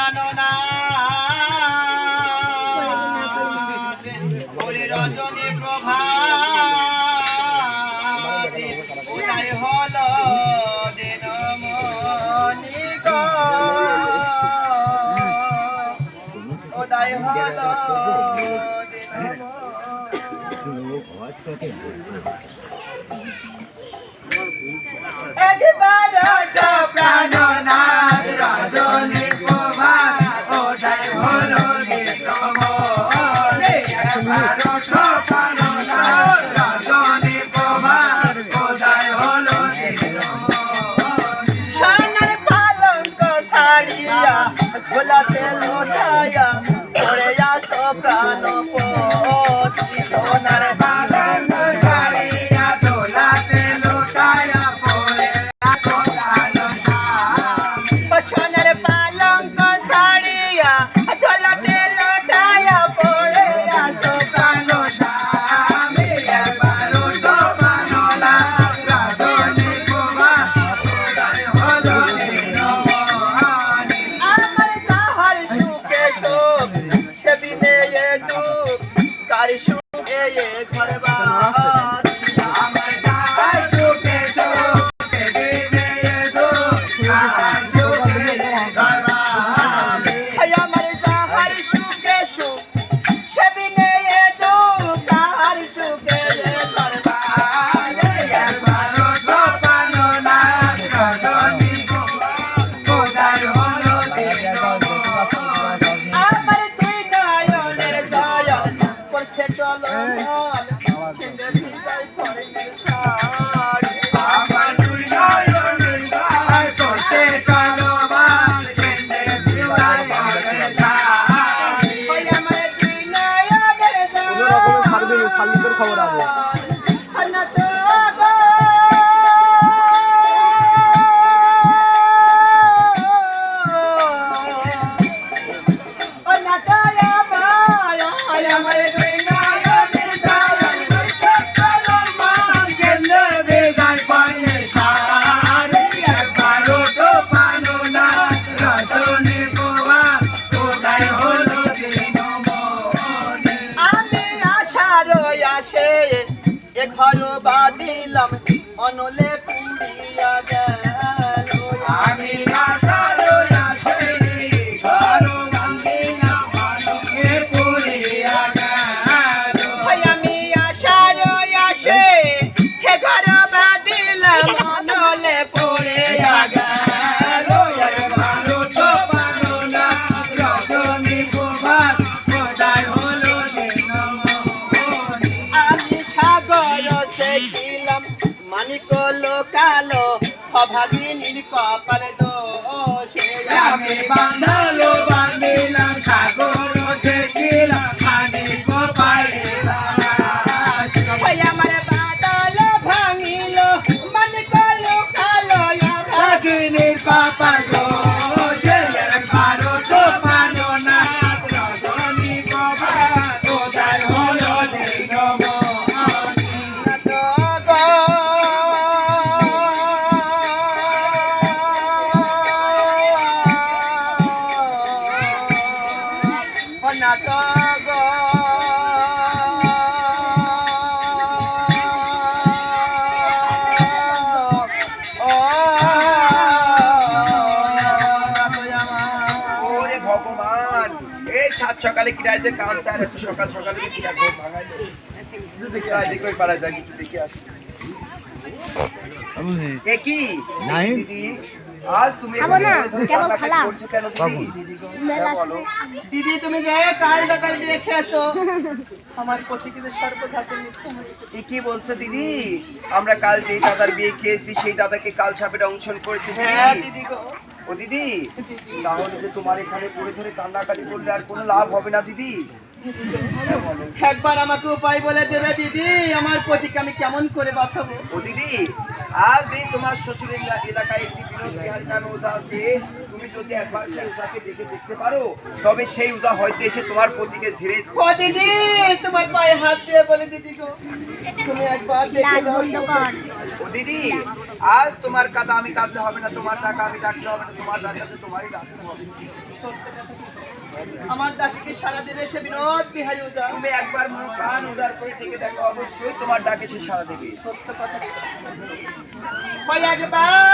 প্রাণনা না। রজনী গোলাপে লোটায়া কার ঘর বাদিলাম অনলে কপাল দোষে আমি বাঁধালো বাঁধিলাম সাগর দেখিলাম মানিক কপালে আমার বাদল ভাঙিল মানিক লোকালো অভাগিনীর কপাল সকালে কি রাইতে কাঁদছে আর এত সকাল সকালে কি ঘুম দেখি যাই একটু দেখে আসি। এ কি নাই। দিদি আজ তুমি খাব না, এখানে কেবল কান্নাকাটি খেলাম। করছ কেন দিদি? হ্যাঁ, বলো। দিদি তুমি যে কাল ডাকাল দেখেছ আমার পথিকদের সর্বধাতে এ কি বলছো দিদি? আমরা কাল যেই দাদার বিয়ে খেয়েছি সেই দাদাকে কাল সাপের অংশন করেছি হ্যাঁ? দিদি দিদি গো। ও দিদি তাহলে যে তোমার এখানে পড়ে ধরে কান্নাকাটি করলে আর কোনো লাভ হবে না দিদি। একবার আমাকে উপায় বলে দেবে দিদি আমার পতিকে আমি কেমন করে বাঁচাবো? ও দিদি আজ এই তোমার শ্বশুরের এলাকায় একটি বিনোদ বিহারী নামে তুমি যদি একবার সেই উদাকে ডেকে দেখতে পারো তবে সেই উদা হয়তো এসে তোমার পতিকে ও দিদি তোমার পায়ে হাত দিয়ে বলে দিদি গো। তুমি একবার দেখে দাও। ও দিদি আজ তোমার কাদা আমি কাঁদতে হবে না তোমার টাকা আমি ডাকতে হবে না তোমার ডাকাতে তোমারই ডাকতে হবে। আমার ডাকিকে সারা দেবে সে বিনোদ বিহারী উজা তুমি একবার মুখ কান উদার করে ডেকে দেখো অবশ্যই তোমার ডাকে সে সারা দেবে। সত্য কথা। একবার।